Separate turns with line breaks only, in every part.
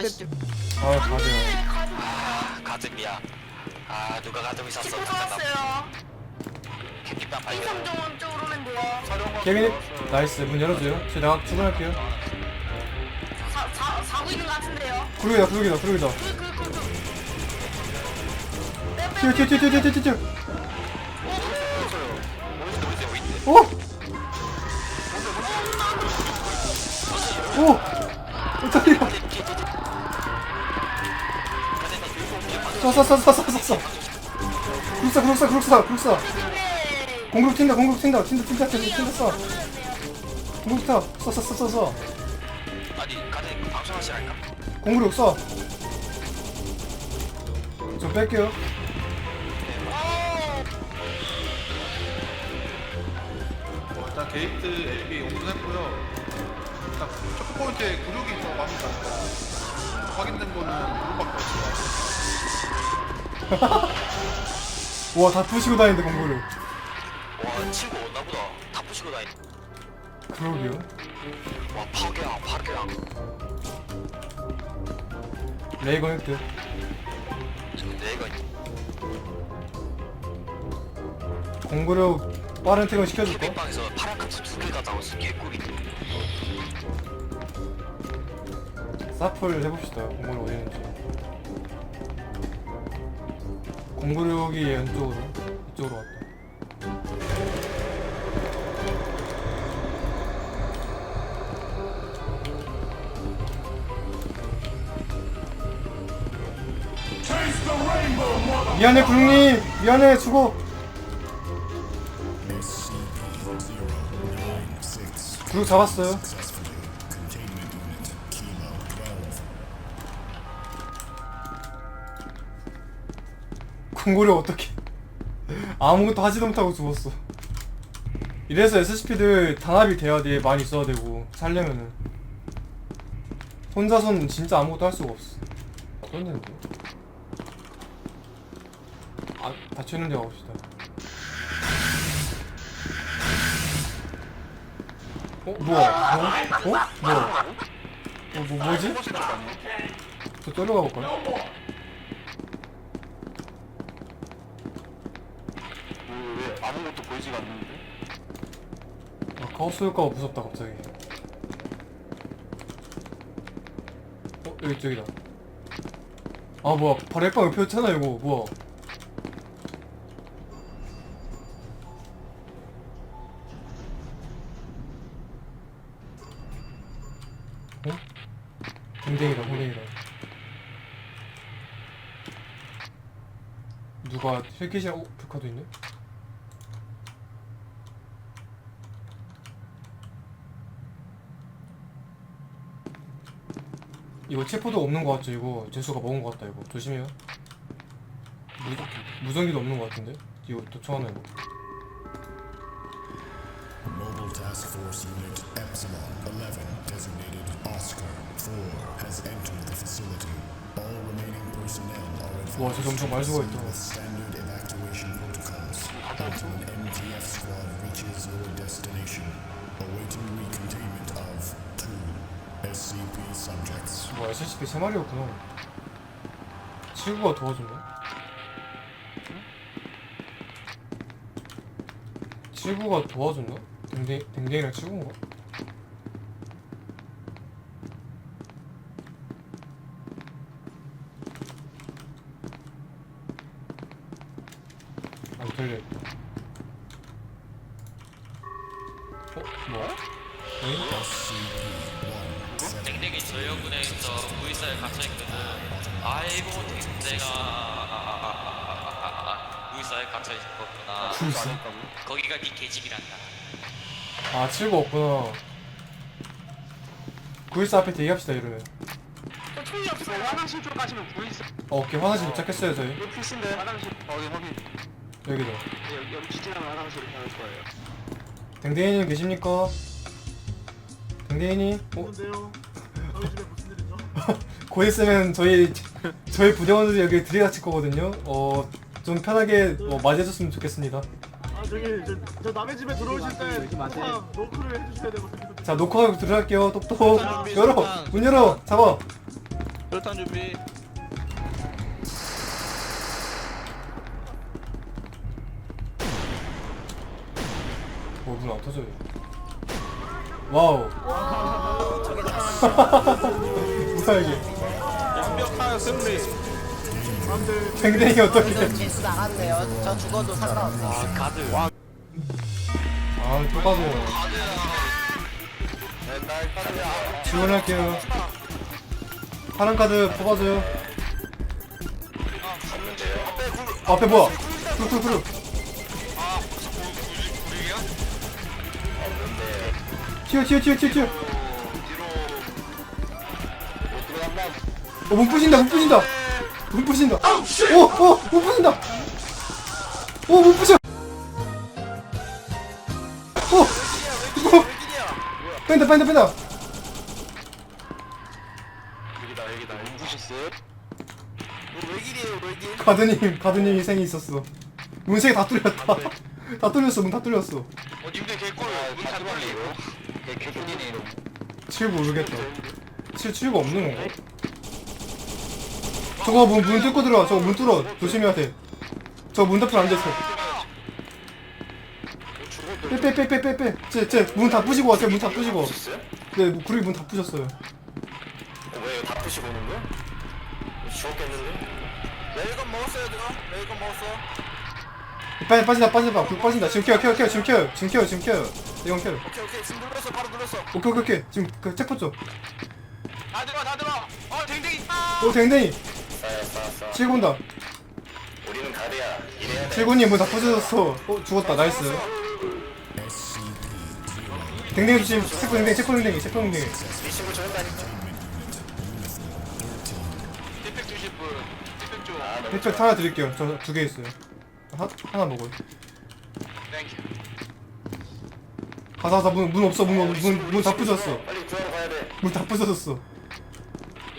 아 가세요
아, 가슴이야. 아, 누가 가슴이 샀어? 캔디빵 발견.
쪽으로 오면 돼요.
케빈 나이스 문 열어줘요 저 나가 출근할게요
사, 사, 사고 있는 것 같은데요.
구르기다 구르기다 구르기다
그, 그, 그, 그. 빼, 빼,
튀어 튀어 튀어 튀어 튀어 튀어 어? 오! 어떡해 쏴쏴쏴쏴쏴쏴 구룩사 구룩사 구룩사
네.
공구룩 튄다 공구룩 튄다 튄다 튄다 튄다 튄다 쏴 공구룩 타 쏴쏴쏴쏴
아니, 가슴 방송하시랄까?
공구룩 쏴. 저 뺄게요.
어, 일단 게이트 LB 오픈했고요. 일단 첫 포인트에 구력이 있다고 합니다. 확인된 거는 구력밖에 없어요.
와, 다 푸시고 다니는데, 공구룩.
와, 친구 없나 보다. 다 부시고 다니.
그러게요.
와, 파괴왕, 파괴왕.
레이건 획득.
내가
공구룩 빠른 퇴근 시켜줄까?
캔디빵에서 파란 값을 두개 가져온 수 개꿀이.
사플 해봅시다. 공구룩 어디 있는지. 공구룩이 왼쪽으로. 이쪽으로 왔다. 미안해 구룩님 미안해 수고 구룩 잡았어요 공고를 어떻게 아무것도 하지도 못하고 죽었어 이래서 SCP들 단합이 돼야 돼 많이 있어야 되고 살려면은 혼자서는 진짜 아무것도 할 수가 없어 어떤데 아 닫혀있는 데 가봅시다 어? 뭐야? 뭐? 어? 뭐야? 어, 뭐, 뭐지? 저 떨어가 볼까요?
아무것도 보이지가 않는데?
아, 카오스 효과가 무섭다 갑자기 어? 여기 저기다 아 뭐야 바로 핵방 옆에 있잖아 이거 뭐야 어? 댕댕이다 댕댕이다 누가 헬켓이랑 어? 불카도 있네? 이거 체포도 없는 것 같죠 이거 재수가 먹은 것 같다 이거 조심해요 무, 무전기도 없는 것 같은데 이거 도청하나 이거
Mobile Task Force Unit Epsilon 11, designated Oscar 4, has entered the facility. All remaining personnel are
와,
advised
저 엄청 많이
to
죽어
proceed
있다.
with standard evacuation protocols until an MTF
뭐 SCP 3마리였구나 친구가 도와줬네 친구가 도와줬나? 댕댕, 댕댕이랑 친구인가? 안 털려있다 어? 뭐야? 응?
댕댕이 전력분해에서 V사에 갇혀있거든 아이고 댕댕아 V사에 갇혀있었구나
불사
거기가 네 계집이란다
아 칠구 없구나 구일사 앞에 대기합시다 이러면
저 총이 없어요.
화장실 쪽 가시면 보이세요?
어, 오케이 화장실 도착했어요 저희
이거 필수인데 화장실 확인 확인.
여기다
여기, 여기 지지나는 화장실을 향할 거예요.
댕댕이님 계십니까? 댕댕이님? 어? 곧 있으면 저희 저희 부대원들이 여기 들이닥칠 거거든요. 어 좀 편하게 어, 맞이해줬으면 좋겠습니다.
아 저기 저, 저 남의 집에 들어오실 때 항상 노크를 해주셔야 되거든요.
자 녹화하고 들어갈게요. 똑똑 열어. 문 열어. 잡아.
일단 준비.
어, 문안 터져요. 와우. 무사하게.
완벽한 승리.
댕댕이 어떻게?
지수 나갔네요. 저 죽어도 상관없어요.
아, 또 가서. 지원할게요. 파란 카드 뽑아줘요. 아, 앞에 뭐야? 쿨쿨쿨. 튀어 튀어 튀어 튀어 튀어. 어, 문 부신다 문 부신다. 문 부신다. 오, 오, 문 부신다. 오, 문 부셔. 오, 오. 뺀다 뺀다 뺀다. 가드님 가드님 희생이 있었어. 문세개다 뚫렸다. 다 뚫렸어 문 다 뚫렸어.
어 님들 개꿀 문다 뚫리고 개 개꿀이네 이놈
칠 모르겠다. 칠 칠가 없는 건가? 저거 문, 문 뚫고 들어와. 저거 문 뚫어. 조심해야 돼. 저거 문 닫히면 안 돼. 빼빼 빼 빼 빼 빼. 쟤 쟤 문 다 부시고 왔어요. 문다 부시고. 네, 구리 문다 부셨어요.
왜다 푸시고 오는 거야? 죽었겠는데? 레일건 먹었어요 누가? 레일건 먹었어
빨리 빠진다 빠진다. 불 빠진다. 지금 켜요 켜요 켜요 지금 켜요 지금 켜요 지금 켜요. 이건 켜요.
오케이 오케이 지금 눌렀어 바로 눌렀어
오케이 오케이 오케이. 지금 그 체포 쪽.
다 들어 다 들어 어 댕댕이
오 댕댕이.
싸 싸.
온다.
우리는 가드야 이래야 돼
칠고님 문다 부셔졌어. 어 죽었다. 나이스. 댕댕이 조심. 체포 댕댕이 체포 댕댕이 체포 댕댕이.
네 친구 좋은다니까 주실 분 힙팩 좀 아, 너무
힐팩 하나 드릴게요. 저 두 개 있어요. 하, 하나 먹어요.
땡큐
가자 가자 문, 문 없어 문문문 다 부셨어.
빨리 구하러 가야 돼.
문 다 부서졌어.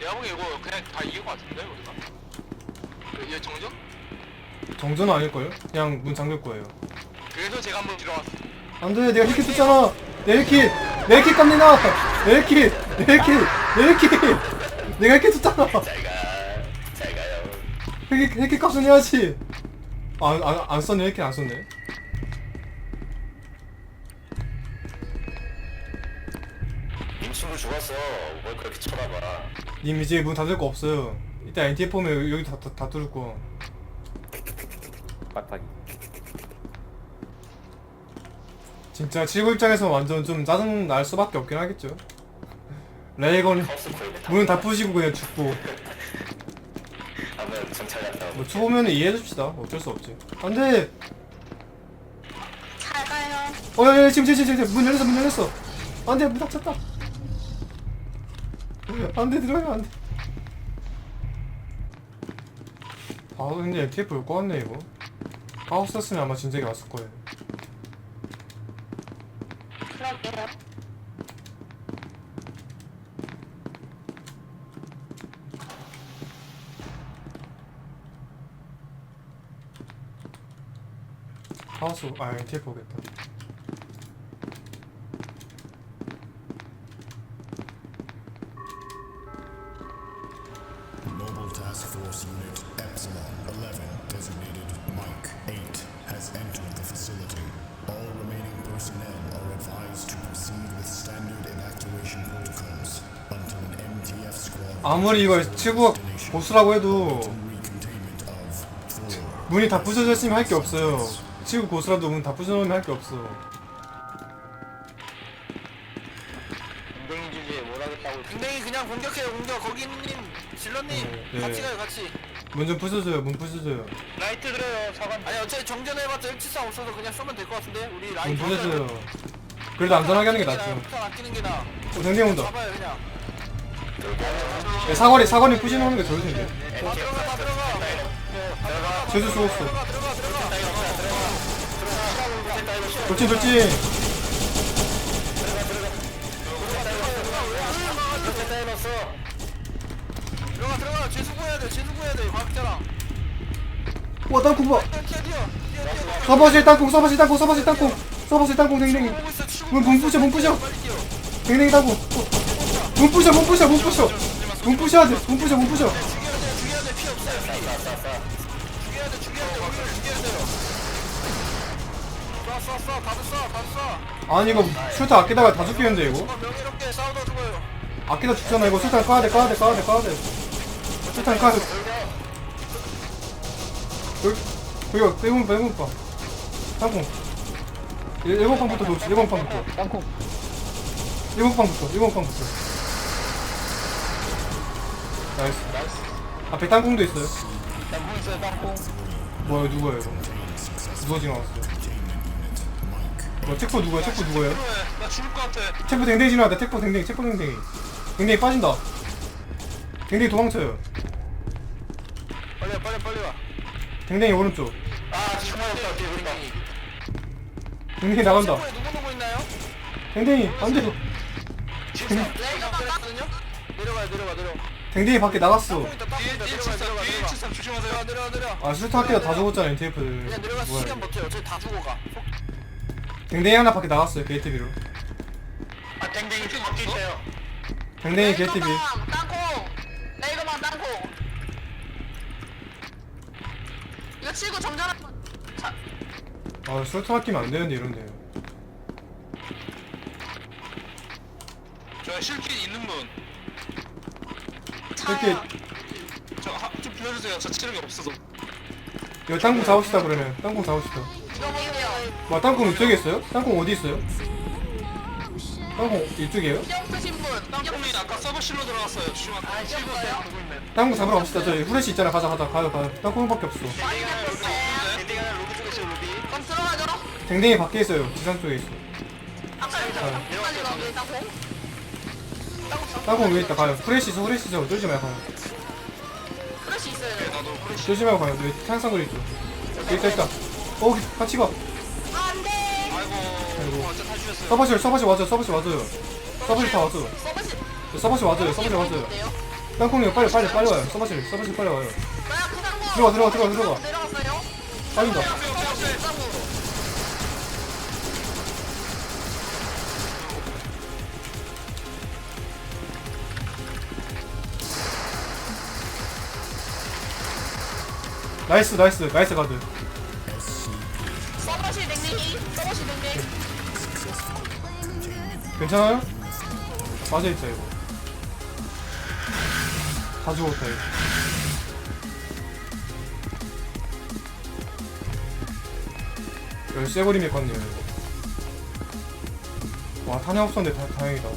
내가 보기엔 이거 그냥 다 이길 것 같은데 우리가? 얘 정정?
정전은 아닐걸요? 그냥 문 잠글 거예요.
그래서 제가 한번 들어왔어.
안돼 내가 힐킷 tus잖아. 내 힐킷 내 힐킷 갑니다. 내 힐킷 내 힐킷 내 힐킷 내가 힐킷 tus잖아.
잘가 잘 가요.
힐킷 힐킷 값은 해야지. 안안 안 썼네. 힐킷 안 썼네
죽었어 뭘 그렇게 쳐다봐.
님 이제 문 닫을 거 없어요. 이따 NTF 오면 여기 다, 다, 다 뚫을 거.
빡빡이.
진짜 칠구 입장에서 완전 좀 짜증 날 수밖에 없긴 하겠죠. 레이건이
하우스 코인에 다
문다 부시고 그냥 죽고.
한번 정찰 갔다 오고
뭐 초보면은 이해해 줍시다. 어쩔 수 없지. 안 돼!
잘 가요.
어, 야, 야, 지금, 지금, 지금, 지금, 문 열렸어, 문 열렸어. 안 돼, 문 닫혔다. 안 돼, 들어가면 안 돼. 아, 근데 MTF 올것 같네, 이거. 카오스였으면 아마 진작에 왔을 거예요. 카오스, 아, MTF 오겠다.
Force Unit Epsilon 11, designated Mike 8, has entered the facility. All remaining personnel are advised to proceed with standard evacuation protocols until an MTF squad
아무리 이걸 치고 보스라고 해도
recontainment of 4
문이 다 부서져 있으면 할 게 없어요. 치고 고스라도 문 다 부서놓으면 할 게 없어.
댕댕이 주제에 뭘 하겠다고 댕댕이 그냥 공격해요 공격 거기 있는 님 질러님
네.
같이 가요 같이
문 좀 부서져요, 문 부서져요.
라이트 그래요 사관 아니 어차피 정전해봤자 일치상 없어서 그냥 쏘면 될 것 같은데 우리
문
라이트
부서져요. 그래도 안전하게 하는 게 낫죠.
폭탄 아끼는 게 나아
어, 댕댕이 온다.
잡아요 그냥
야, 사거리, 사거리 부시놓는 게 좋을 텐데.
다 들어가 다 들어가
제주 죽었어.
들어가
돌진, 돌진.
해야 돼 재수구해야 돼 과학자랑
와, 땅콩 봐.
뛰어 뛰어 뛰어 뛰어
서버실 땅콩, 서버실 땅콩, 서버실 땅콩. 서버실 땅콩, 댕댕이.
보고 있어 치고
문, 문 부셔, 문 부셔.
빨리 뛰어
댕댕이 땅콩. 어. 문 부셔, 문 부셔, 문 부셔. 문 부셔야 돼문 부셔 문 부셔
죽여야 돼피 없어요 피 죽여야 돼 죽여야 돼 우리를 죽여야 돼요 쏴쏴쏴 다들 쏴 다들 쏴
아니 이거 슈터 아끼다가 다 죽겠는데 이거
정말 명예롭게 싸우다 죽어요
아끼다 죽잖아 이거 슈터 까야 돼 까야 돼 까야 돼 까야 돼 까야 돼 여기 여기 빼고 빼고 봐. 땅콩. 1번 판부터 놓지 1번 판부터.
땅콩.
1번 판부터 1번 판부터. 나이스. 앞에 땅콩도 있어요?
땅콩. 있어요 땅콩
뭐야 누구야 이거? 누가 지나갔어요? 뭐 체포 누구야 체포 누구예요?
나 죽을 것 같아.
체포 댕댕이 지나갔다 체포 댕댕이 체포 댕댕이. 댕댕이 빠진다. 댕댕이 도망쳐요
빨리 와 빨리 와,
댕댕이 오른쪽.
아 정말 없다 뒤에 우리가
댕댕이 나간다.
체포에 누구 누구 있나요?
댕댕이 안돼
내려가거든요? 내려가요 내려가 내려가.
댕댕이 밖에 나갔어.
땅콩 있다 땅콩 있다 내려가 내려가 내려가.
조심하세요.
내려가 내려가
아 슈터 학교다 다 죽었잖아 NTF
그냥 내려가 시간. 버텨요. 저희 다 죽어가.
댕댕이 하나 밖에 나갔어요 게이트 비로.
아 댕댕이 피 밖에 있어요.
댕댕이 게이트 비.
레이 이거 치고 정전한
자아 슈터 아끼면 안 되는데 이런데
저 실킬 있는 분.
이렇게
저좀 빌려주세요. 저 체력이 없어서.
이거 땅콩 잡읍시다 그러면 땅콩 잡읍시다
이거 보세요
와 땅콩 이쪽에 있어요? 땅콩 어디 있어요? 땅콩 이쪽이에요?
인형 쓰신 분
땅콩이 아까 서버실로 들어갔어요. 조심하세요.
아 있어요?
땅콩 잡으러 갑시다. 저희 후레쉬 있잖아 가자 가자. 가요 가요. 땅콩밖에 없어.
댕댕이
밖에 있어요. 지상 쪽에 있어.
땅콩
위에 있다. 가요. 후레쉬 있어. 후레쉬 있어. 쫄지 말고. 가요
프레시 있어요
쫄지 말고 가요. 여기 탄산 그리 있죠. 있다 있다. 어 같이 가 서버실 서버실 맞아요. 서버실 맞아요. 서버실 다
서버시
서버실 맞아요. 서버실 맞아요 땅콩이 빨리 빨리 빨리 와요. 서버실 서버실 빨리 와요. 들어가, 들어가, 들어가, 들어가.
내려갔어요
빨리다 나이스 나이스 나이스 가드.
서버시 서버시
괜찮아요? 빠져있다 이거 다 죽었다 이거 여기 쇠고리 메꿨네요 이거. 와 탄약 없었는데 다, 다행이다.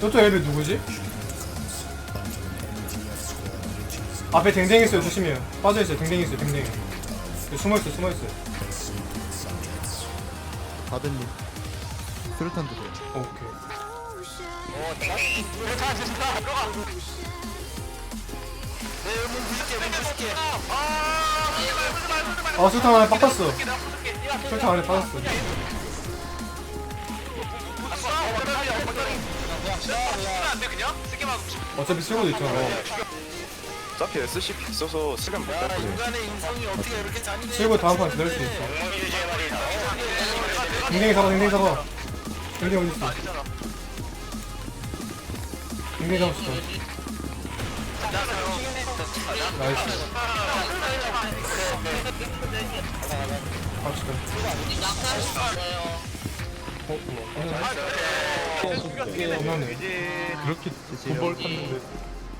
저쪽 앱이 누구지? 앞에 댕댕이 있어요 조심해요 빠져있어요 댕댕이 있어요 댕댕이 여기 숨어있어요 숨어있어요
다든님 수류탄 드세요
오케이
자 됐다 들어가 네 여기 문 부실게 문 부실게
아 술탕 안에 빠졌어 술탕 안에 빠졌어 어차피 쓸고도 있잖아
어차피 SCP 있어서 시간
못야
뺐거든.
인간의 인성이 어떻게 이렇게 잔인해
쓸고 다음 판 기다릴 수 있어. 댕댕이 잡아 댕댕이 잡아. 댕댕이 어디 있어. 댕댕이 잡읍시다 나이스. 갑시다. 어? 뭐야 끝나네.
그렇게 두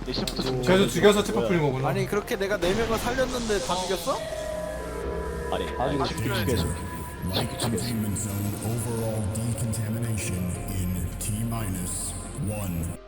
벌 탔는데
그래서 죽여서 체포 풀린 거구나
아니 그렇게 내가 네 명을 살렸는데 다 죽였어?
Light containment zone overall decontamination in T minus one